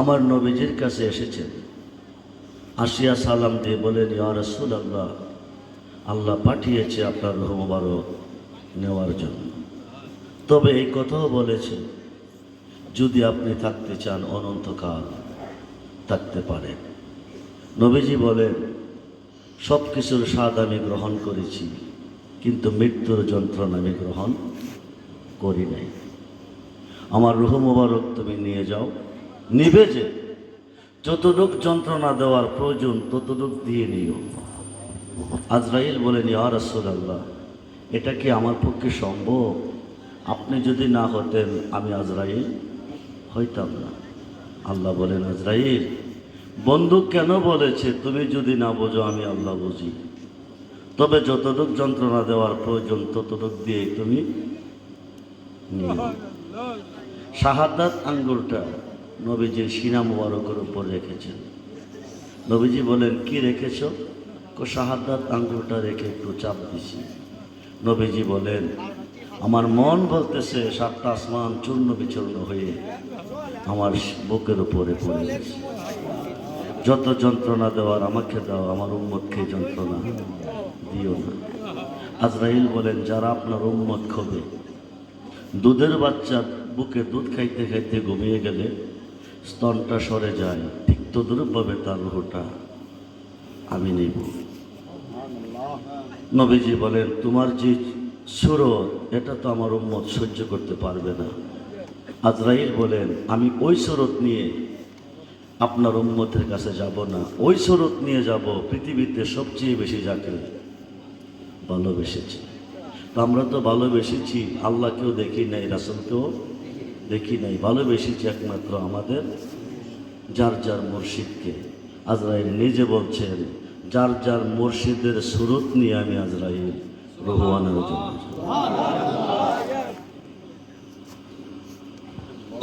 আমার নবীজির কাছে এসেছেন। আসিয়া সালাম দিয়ে বলেন, ইয়া রসুল আল্লাহ আল্লাহ পাঠিয়েছে আপনার রুহ মোবারক নেওয়ার জন্য। তবে এই কথাও বলেছে যদি আপনি থাকতে চান, অনন্তকাল থাকতে পারেন। নবীজি বলেন সব কিছুর স্বাদ আমি গ্রহণ করেছি, কিন্তু মৃত্যুর যন্ত্রণা আমি গ্রহণ করি নাই। আমার রুহ মোবারক তুমি নিয়ে যাও। নিবে যে, যতটুক যন্ত্রণা দেওয়ার প্রয়োজন ততটুক দিয়ে নিও। আজরাইল বলেন, ইয়া রাসূলুল্লাহ, এটা কি আমার পক্ষে সম্ভব? আপনি যদি না হতেন, আমি আজরাইল হইতাম না। আল্লাহ বলেন, আজরাইল বন্ধু কেন বলেছে? তুমি যদি না বোঝো, আমি আল্লাহ বুঝি। তবে যতটুক যন্ত্রণা দেওয়ার প্রয়োজন, ততটুক দিয়ে তুমি নিও। শাহাদাত আঙ্গুলটা নবীজির সিনা মুবারকের উপর রেখেছেন। নবীজি বলেন, কি রেখেছ? কো, শাহাদাত আঙ্গুলটা রেখে একটু চাপ দিছি। নবীজি বলেন, আমার মন বলতেছে, সাতটা আসমান চূর্ণ বিচূর্ণ হয়ে আমার বুকের উপরে পড়ে গেছে। যত যন্ত্রণা দেওয়ার আমাকে দাও, আমার উম্মতকে যন্ত্রণা দিও না। আজরাইল বলেন, যারা আপনার উম্মত খবে, দুধের বাচ্চা বুকে দুধ খাইতে খাইতে ঘুমিয়ে গেলে স্তনটা সরে যায়। ঠিক তদরূপভাবে তার রুহটা আমি নেব। নবীজি বলেন, তোমার যে সুরত, এটা তো আমার উম্মত সহ্য করতে পারবে না। আজরাইল বলেন, আমি ওই সুরত নিয়ে আপনার উম্মতের কাছে যাব না। ওই সুরত নিয়ে যাব পৃথিবীতে সবচেয়ে বেশি যাকে ভালোবেসেছি। তো আমরা তো ভালোবেসেছি, আল্লাহকেও দেখি নাই, রাসুলকেও দেখি নাই। ভালোবেসেছি একমাত্র আমাদের, যার যার মুর্শিদকে। আজরাইল নিজে বলছেন, যার যার মুর্শিদের সুরত নিয়ে আমি আজরাইল রহুয়ানের জন্য।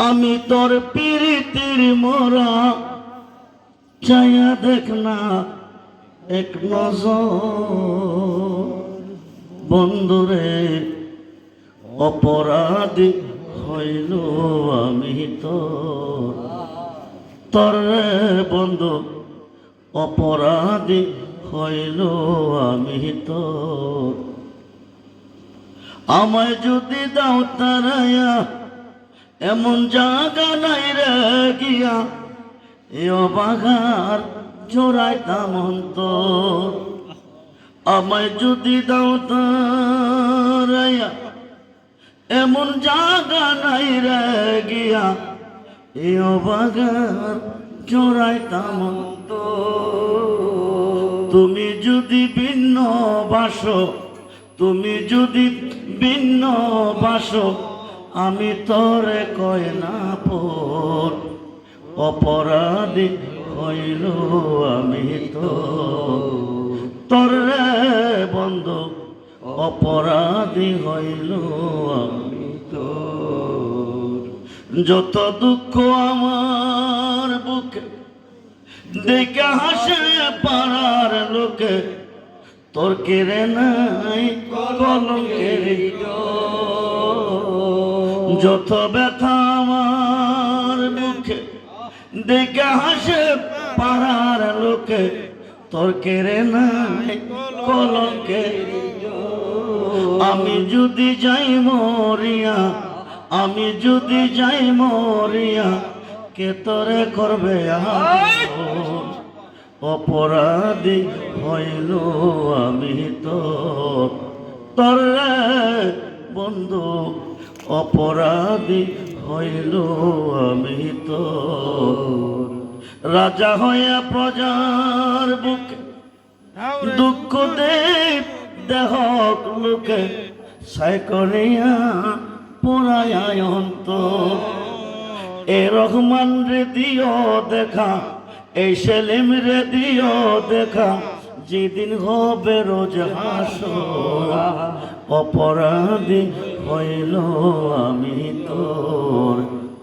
আমি তোর পিরিতির মোরা চাইয়া দেখ না, এক নজর। বন্ধুরে, অপরাধী হইল আমি তোর তরে বন্ধু, অপরাধী হইল আমি তোর আমায় যদি দাও তারায়া, এমন জায়গা নাই রে গিয়া। এ অবাগার জোড়াইতাম অন্তর। আমায় যদি দাও তারায়া এমন জাগা নাই রে গিয়া। এ অবাগার জোড়াইতাম তুমি যদি ভিন্ন বাস, তুমি যদি ভিন্ন বাস, আমি তরে কয় না পর অপরাধী হইল আমি তো। তরে বন্ধু অপরাধী হইল আমি তো যত দুঃখ আমার বুকে, দেখে হাসে পাড়ার লোকে, তোর কেড়ে নাই কলঙ্কের যত ব্যথা আমার মুখে দেখে হাসে পাড়ার লোকে, তোর কেড়ে নাই কলঙ্কের আমি যদি যাই মরিয়া, আমি যদি যাই মরিয়া, কে তোরে করবে? অপরাধী হইল আমি তোর তরে বন্ধু, অপরাধী হইল আমি তোর রাজা হইয়া প্রজার বুকে দুঃখ দে দেহ লোকে সাইকরিয়া পুরায় অন্তর। এ রহমান রে দিও দেখা এই সেলিম রে দিও দেখা, যেদিন হবে রোজ হাস অপরাধী হইল আমি তোর।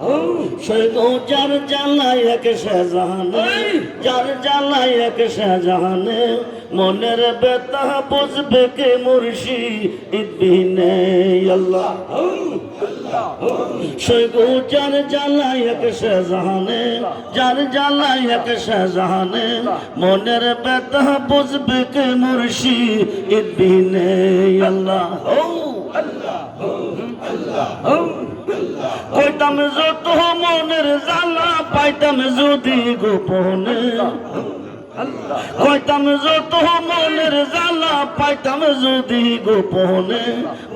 গো যার জ্বালায় এক শাহজাহানে যার জ্বালায় এক শাহজাহানে মনের বেতা বুঝবে কে মুর্শি ইবিনে আল্লাহ। গো যার জ্বালায় এক শাহজাহানে যার জ্বালায় এক শাহজাহানে মনের বেতা বুঝবে কে মুর্শি ইবিনে আল্লাহ। কইতাম যত মনের জ্বালা পাইতাম যদি গোপনে। কইতাম যত মনের জ্বালা পাইতাম যদি গোপনে।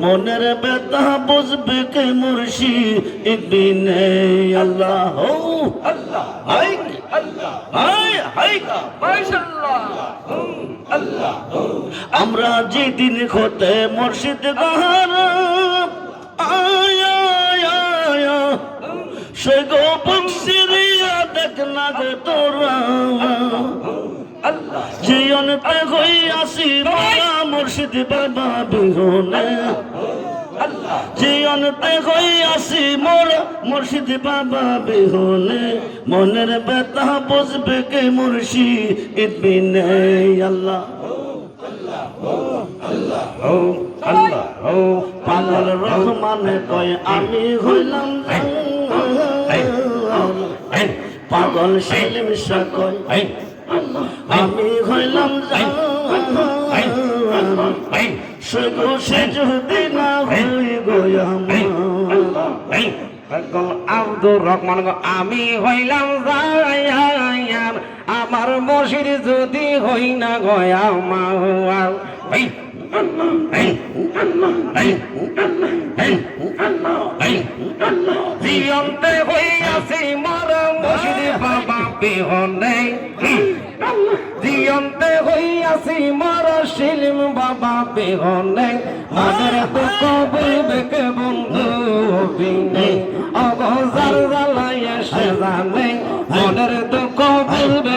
মনের বেতা বুঝবে কে মুর্শি ইবিনে আল্লাহ? আল্লাহ। আমরা যেদিন খোতে মুর্শিদ গাহার সে গো বংশিরিয়া দেখ না গো তোরা। জীবনতে হই আসি মারা মুর্শিদ বাবা বিহনে। জীবনতে হই আসি মোর মুর্শিদ বাবা বিহনে। মনের বেতা বুঝবে কে মুর্শি ইবিনে আল্লাহ। ও আল্লাহ। ও পাগল রহমানে কয় আমি হইলাম পাগল সেলিম কয় আমি হইলাম শুধু সে যদি না হই আব্দুর রহমান আমি হইলাম আমার মসির যদি হই না গয়া মা জিয়ন্তে হইয়াছি মর মসির বাবা বিহনে। জিয়ন্তে হইয়াছি মর শিলিম বাবা বিহনে। মনের দুঃখ বলবে বন্ধু বিনে অগজার জ্বালায় সে জানে, মনের দুঃখ বলবে